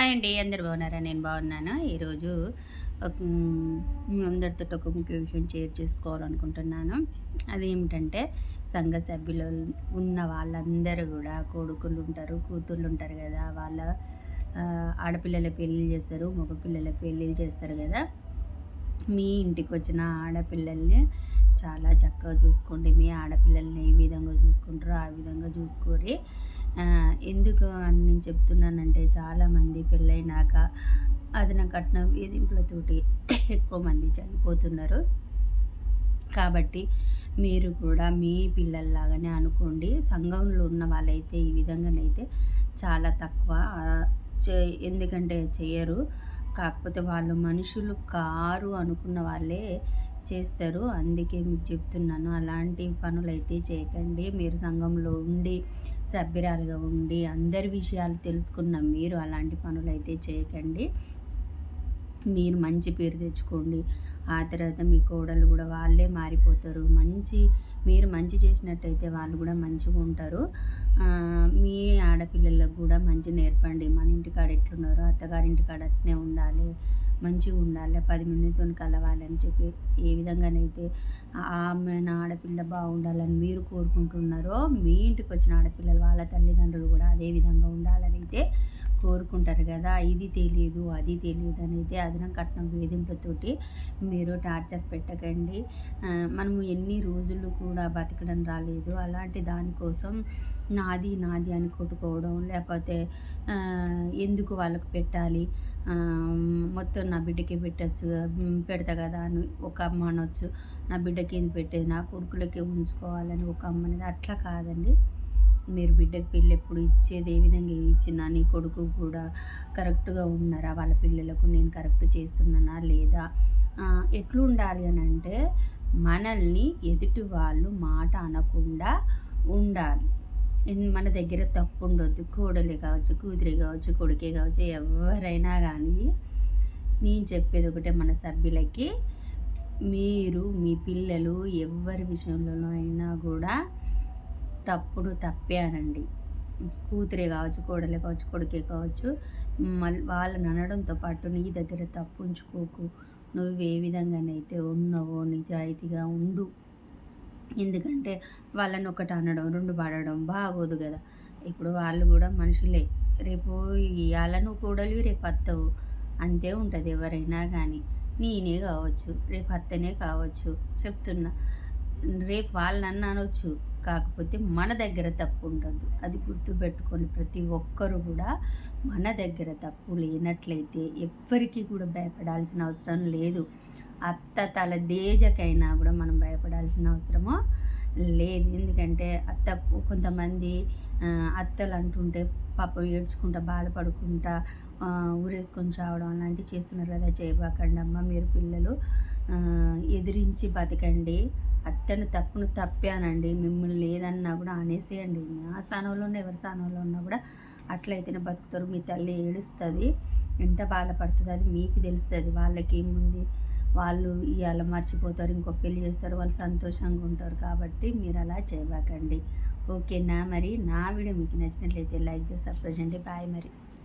Hi అండి అందరు బాగున్నారా? నేను బాగున్నాను? ఈరోజు మీ అందరితో ఒక ముఖ్య విషయం షేర్ చేసుకోవాలనుకుంటున్నాను. అదేమిటంటే సంఘ సభ్యులు ఉన్న వాళ్ళందరూ కూడా కొడుకులు ఉంటారు కూతుర్లు ఉంటారు కదా వాళ్ళ ఆడపిల్లల పెళ్ళిళ్ళు చేస్తారు మగపిల్లల పెళ్ళిళ్ళు చేస్తారు కదా. మీ ఇంటికి వచ్చిన ఆడపిల్లల్ని చాలా చక్కగా చూసుకోండి. మీ ఆడపిల్లల్ని ఏ విధంగా చూసుకుంటారో ఆ విధంగా చూసుకొని ఎందుకు అని నేను చెప్తున్నానంటే చాలామంది పెళ్ళైనాక అదన కట్నం వేధింపులతోటి ఎక్కువ మంది చనిపోతున్నారు. కాబట్టి మీరు కూడా మీ పిల్లల్లాగానే అనుకోండి. సంఘంలో ఉన్న వాళ్ళైతే ఈ విధంగానైతే చాలా తక్కువ. చే- ఎందుకంటే చేయరు. కాకపోతే వాళ్ళు మనుషులు కారు అనుకున్న వాళ్ళే చేస్తారు. అందుకే మీకు చెప్తున్నాను. అలాంటి పనులు అయితే చేయకండి. మీరు సంఘంలో ఉండి సభ్యురాలుగా ఉండి అందరి విషయాలు తెలుసుకున్న మీరు అలాంటి పనులు అయితే చేయకండి. మీరు మంచి పేరు తెచ్చుకోండి. ఆ తర్వాత మీ కోడలు కూడా వాళ్ళే మారిపోతారు. మంచి మీరు మంచి చేసినట్టయితే వాళ్ళు కూడా మంచిగా ఉంటారు. మీ ఆడపిల్లలకు కూడా మంచి నేర్పండి. మన ఇంటికాడ ఎట్లున్నారో అత్తగారింటి కాడ అట్నే ఉండాలి. మంచిగా ఉండాలి పది మందితో కలవాలని చెప్పి ఏ విధంగానైతే ఆమె నా ఆడపిల్ల బాగుండాలని మీరు కోరుకుంటున్నారో మీ ఇంటికి వచ్చిన ఆడపిల్లలు వాళ్ళ తల్లిదండ్రులు కూడా అదే విధంగా ఉండాలని అయితే కోరుకుంటారు కదా ఇది తెలియదు అది తెలియదు అనేది అదనం కట్నం వేధింపులతోటి మీరు టార్చర్ పెట్టకండి. మనము ఎన్ని రోజులు కూడా బతకడం రాలేదు. అలాంటి దానికోసం నాది నాది అని కొట్టుకోవడం లేకపోతే ఎందుకు వాళ్ళకు పెట్టాలి? మొత్తం నా బిడ్డకి పెట్టచ్చు పెడతా కదా అని ఒక అమ్మ అనొచ్చు. నా బిడ్డకి ఏం పెట్టేది? నా కొడుకులకి ఉంచుకోవాలని ఒక అమ్మ అనేది అట్లా కాదండి. మీరు బిడ్డకి పెళ్ళి ఎప్పుడు ఇచ్చేది ఏ విధంగా ఇచ్చినా నీ కొడుకు కూడా కరెక్ట్గా ఉన్నారా? వాళ్ళ పిల్లలకు నేను కరెక్ట్ చేస్తున్నానా? లేదా? ఎట్లుండాలి ఎట్లు ఉండాలి అని అంటే మనల్ని ఎదుటి వాళ్ళు మాట అనకుండా ఉండాలి. మన దగ్గర తప్పు ఉండొద్దు. కోడలే కావచ్చు కూతురే కావచ్చు కొడుకే కావచ్చు ఎవరైనా కానీ నేను చెప్పేది ఒకటే మన సభ్యులకి. మీరు మీ పిల్లలు ఎవరి విషయంలోనైనా కూడా తప్పుడు తప్పేనండి కూతురే కావచ్చు కోడలే కావచ్చు కొడుకే కావచ్చు మళ్ళీ వాళ్ళని అనడంతో పాటు నీ దగ్గర తప్పు ఉంచుకోకు. నువ్వు ఏ విధంగానైతే ఉన్నావో నిజాయితీగా ఉండు. ఎందుకంటే వాళ్ళని ఒకటి అనడం రెండు పడడం బాగోదు కదా. ఇప్పుడు వాళ్ళు కూడా మనుషులే. రేపు ఇవాళ నువ్వు కూడలివి రేపు అత్తవు. అంతే ఉంటుంది ఎవరైనా కానీ. నేనే కావచ్చు రేపు అత్తనే కావచ్చు చెప్తున్నా. రేపు వాళ్ళని అన్న అనొచ్చు. కాకపోతే మన దగ్గర తప్పు ఉండదు అది గుర్తుపెట్టుకొని ప్రతి ఒక్కరు కూడా మన దగ్గర తప్పు లేనట్లయితే ఎవ్వరికీ కూడా భయపడాల్సిన అవసరం లేదు. అత్త తల దేజకైనా కూడా మనం భయపడాల్సిన అవసరమో లేదు. ఎందుకంటే అత్త కొంతమంది అత్తలు అంటుంటే పాపం ఏడ్చుకుంటా బాధపడుకుంటా ఊరేసుకొని చావడం అలాంటివి చేస్తున్నారు కదా చేయబాకండి అమ్మ మీరు పిల్లలు. ఎదిరించి బతకండి. అత్తను తప్పును తప్పానండి. మిమ్మల్ని లేదన్నా కూడా అనేసేయండి ఆ స్థానంలో ఉన్న ఎవరి స్థానంలో ఉన్నా కూడా అట్లయితేనే బతుకుతారు. మీ తల్లి ఏడుస్తుంది. ఎంత బాధపడుతుంది అది మీకు తెలుస్తుంది. వాళ్ళకి ఏముంది? వాళ్ళు ఇవాళ మర్చిపోతారు ఇంకో పెళ్ళి చేస్తారు వాళ్ళు సంతోషంగా ఉంటారు కాబట్టి మీరు అలా చేయబాకండి. ఓకేనా మరి? నా వీడియో మీకు నచ్చినట్లయితే లైక్ చేసి సబ్స్క్రైబ్ చేయండి. బాయ్ మరి.